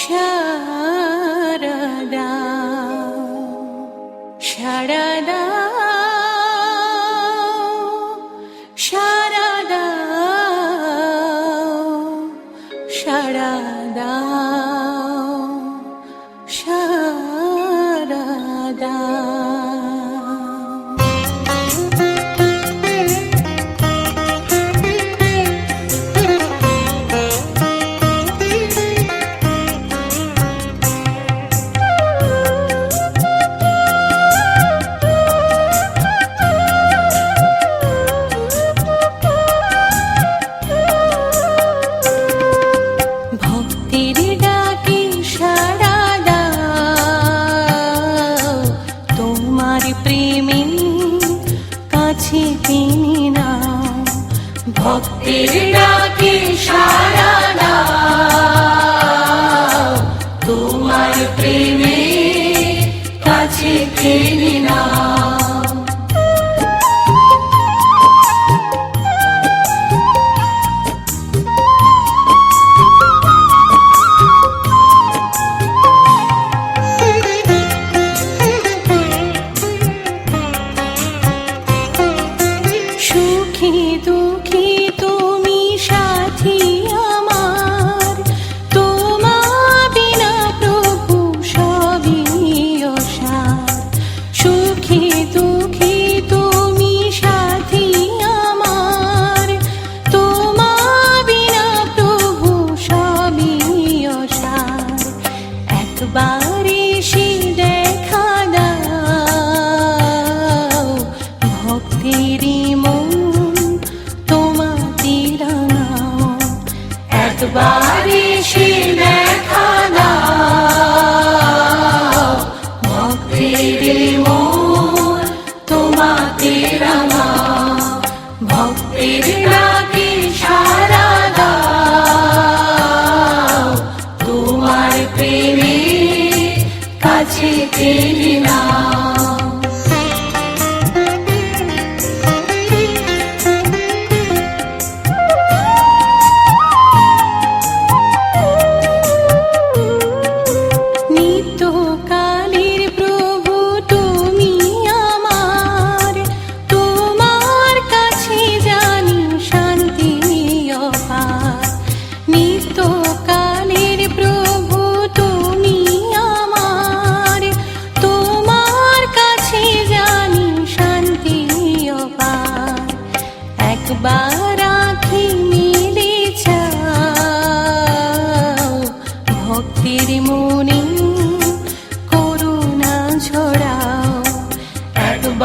সারাদা সারাদা সারাদা সারাদা ভক্তির ডাকে সারা তোমার প্রেমে কাছে টেনে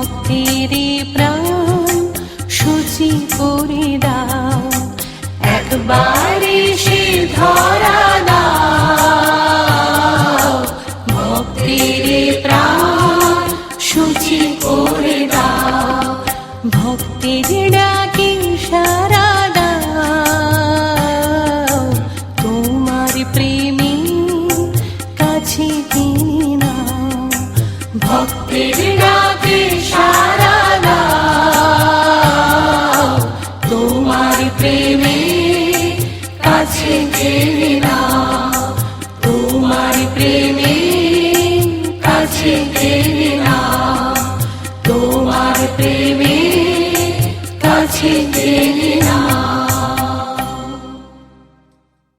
ভক্তের কাছে টেনে